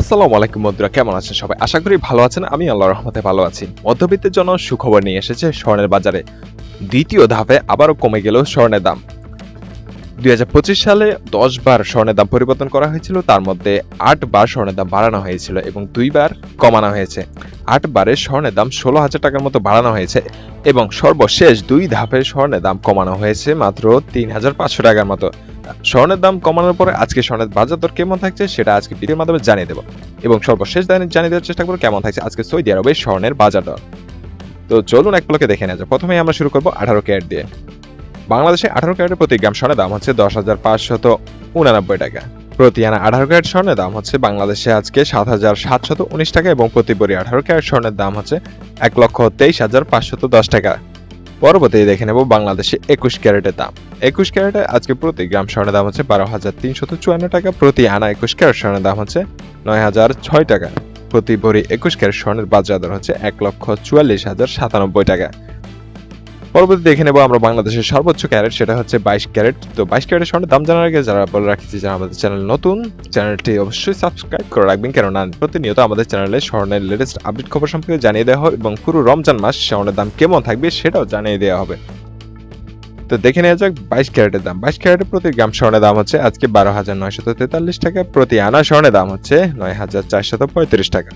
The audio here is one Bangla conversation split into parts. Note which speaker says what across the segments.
Speaker 1: আসসালামু আলাইকুম বন্ধুরা, কেমন আছেন সবাই? আশা করি ভালো আছেন, আমি আল্লাহ রহমতে ভালো আছি। মধ্যবিত্তের জন্য সুখবর নিয়ে এসেছে স্বর্ণের বাজারে। দ্বিতীয় ধাপে আবারও কমে গেল স্বর্ণের দাম। দুই হাজার পঁচিশ সালে দশ বার স্বর্ণের দাম পরিবর্তন করা হয়েছিল, তার মধ্যে আট বার স্বর্ণের দাম বাড়ানো হয়েছিল এবং দুইবার কমানো হয়েছে। আট বারে স্বর্ণের দাম ষোলো হাজার টাকার মতো বাড়ানো হয়েছে এবং সর্বশেষ দুই ধাপে স্বর্ণের দাম কমানো হয়েছে মাত্র তিন হাজার পাঁচশো টাকার মতো। স্বর্ণের দাম কমানোর পরে আজকে স্বর্ণের বাজার দর কেমন থাকছে সেটা আজকে ভিডিওর মাধ্যমে জানিয়ে দেবো। এবং সর্বশেষ জানি- জানিয়ে দেওয়ার চেষ্টা করব কেমন থাকছে আজকে সৌদি আরবে স্বর্ণের বাজার দর। তো চলুন এক পলকে দেখে নেওয়া যাক। প্রথমেই আমরা শুরু করব আঠারো ক্যারেট দিয়ে। বাংলাদেশে আঠারো ক্যারেটের প্রতি গ্রাম স্বর্ণের দাম হচ্ছে দশ হাজার পাঁচশত উনানব্বই টাকা। প্রতি আনা আঠারো ক্যারেট স্বর্ণের দাম হচ্ছে বাংলাদেশে আজকে সাত হাজার সাতশত উনিশ টাকা এবং প্রতি বড়ি আঠারো ক্যারেট স্বর্ণের দাম হচ্ছে এক লক্ষ তেইশ হাজার পাঁচশত দশ টাকা। পরবর্তী দেখে নেব বাংলাদেশে একুশ ক্যারেটের দাম। একুশ ক্যারেটে আজকে প্রতি গ্রাম স্বর্ণের দাম হচ্ছে বারো হাজার তিনশত চুয়ান্ন টাকা, প্রতি আনা একুশ ক্যারেট স্বর্ণের দাম হচ্ছে নয় হাজার ছয় টাকা। প্রতি ভরি একুশ ক্যারেট স্বর্ণের বাজার দর হচ্ছে এক লক্ষ চুয়াল্লিশ হাজার সাতানব্বই টাকা। পরবর্তী দেখে নেব আমরা বাংলাদেশের সর্বোচ্চ ক্যারেট, সেটা হচ্ছে বাইশ ক্যারেট। তো বাইশ ক্যারেট স্বর্ণের দাম জানার আগে যারা বলে রাখছি যারা আমাদের চ্যানেল নতুন, চ্যানেলটি অবশ্যই সাবস্ক্রাইব করে রাখবেন। কেননা প্রতিনিয়ত আমাদের চ্যানেলে স্বর্ণের লেটেস্ট আপডেট খবর সম্পর্কে জানিয়ে দেওয়া হবে এবং পুরো রমজান মাস স্বর্ণের দাম কেমন থাকবে সেটাও জানিয়ে দেওয়া হবে। তো দেখে নেওয়া যাক বাইশ ক্যারেটের দাম। বাইশ ক্যারেটের প্রতি গ্রাম স্বর্ণের দাম হচ্ছে আজকে বারো হাজার নয়শত তেতাল্লিশ টাকা। প্রতি আনা স্বর্ণের দাম হচ্ছে নয় হাজার চারশত পঁয়ত্রিশ টাকা।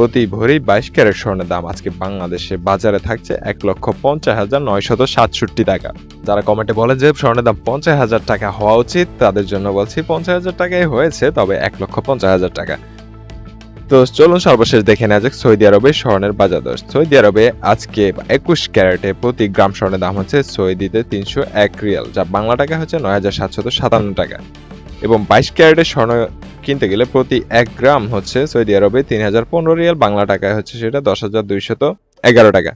Speaker 1: প্রতি ভরি বাইশ ক্যারেট স্বর্ণের দাম আজকে বাংলাদেশে বাজারে থাকছে এক লক্ষ পঞ্চাশ হাজার নয়শত সাতষট্টি টাকা। যারা কমেন্টে বলে যে স্বর্ণের দাম পঞ্চাশ হাজার টাকা হওয়া উচিত, তাদের জন্য বলছি পঞ্চাশ হাজার টাকাই হয়েছে, তবে এক লক্ষ পঞ্চাশ হাজার টাকা। তো চলুন সর্বশেষ দেখে নেওয়া যাক সৌদি আরবে স্বর্ণের বাজার দর। সৌদি আরবে আজকে একুশ ক্যারেটে প্রতি গ্রাম স্বর্ণের দাম হচ্ছে সৌদিতে তিনশো এক রিয়াল, যা বাংলা টাকা হচ্ছে নয় হাজার সাতশত সাতান্ন টাকা। এবং বাইশ ক্যারেটের স্বর্ণ কিনতে গেলে প্রতি এক গ্রাম হচ্ছে সৌদি আরবে তিন হাজার পনেরো রিয়াল, বাংলা টাকায় হচ্ছে সেটা দশ হাজার দুইশত এগারো টাকা।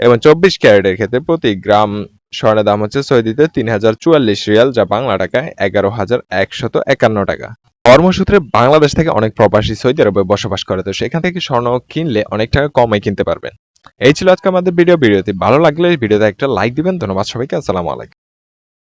Speaker 1: এবং চব্বিশ ক্যারেটের ক্ষেত্রে প্রতি গ্রাম স্বর্ণের দাম হচ্ছে সৌদিতে তিন হাজার চুয়াল্লিশ রিয়াল, যা বাংলা টাকায় এগারো হাজার একশত একান্ন টাকা। কর্মসূত্রে বাংলাদেশ থেকে অনেক প্রবাসী সৌদি আরবে বসবাস করে, তো সেখান থেকে স্বর্ণ কিনলে অনেক টাকা কমে কিনতে পারবেন। এই ছিল আজকে আমাদের ভিডিও। ভিডিওটি ভালো লাগলে ভিডিওতে একটা লাইক দিবেন। ধন্যবাদ সবাইকে। আসসালামু আলাইকুম।